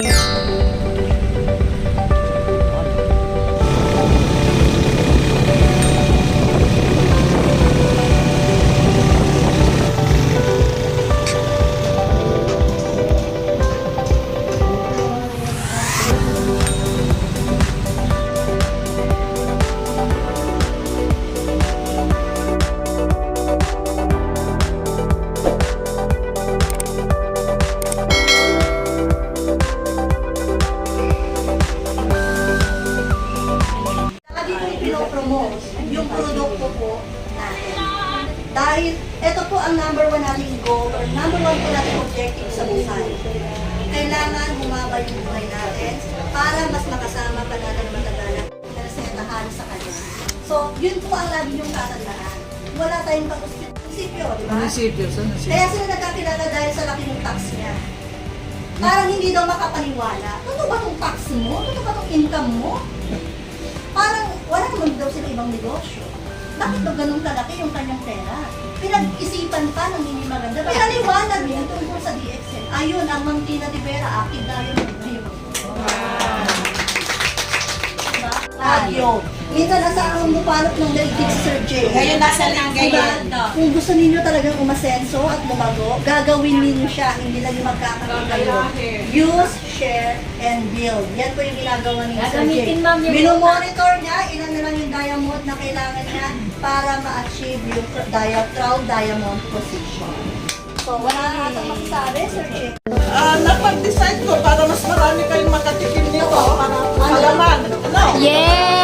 Lagi ang number one nating goal or number one po nating objective sa buhay. Kailangan humaba yung buhay natin para mas makasama pa natin ang matagalan na resetahan sa kanya. So, yun po ang lagi yung tatandaan. Wala tayong pag-isipyo, di ba? Munisipyo, sa munisipyo. Kaya sila nagkakilala dahil sa laki ng tax niya. Parang hindi daw makapaniwala. Totoo ba itong tax mo? Totoo ba itong income mo? Parang wala naman daw sila ibang negosyo. Bakit daw ganun kalaki yung kanyang pera? Pinag-isipan pa ng hindi maganda. Kaya liwanag niya tungkol sa DXL. Ayun, ang Mang Tina de Vera, active na yun. Ayun. Diba? Radyo. Minsan nasa ang bupalot ng daigdig si Sir Jay. Ngayon nasa Lingayen. Diba? Kung gusto ninyo talagang umasenso at lumago, gagawin ninyo siya, hindi lang yung magkakaroon kayo. Use, share, and build. Yan po yung ginagawa ni Sir Gagamitin, ma'am, yung- Minomonitor niya, ilan na lang yung diamond na kailangan niya para ma-achieve yung dia- proud diamond position. So, wala na atang masasabi, Sir Jake. Ah, napag-decide ko para mas marami kayong makatikim nito. Ano? Malaman. Ano? Yes!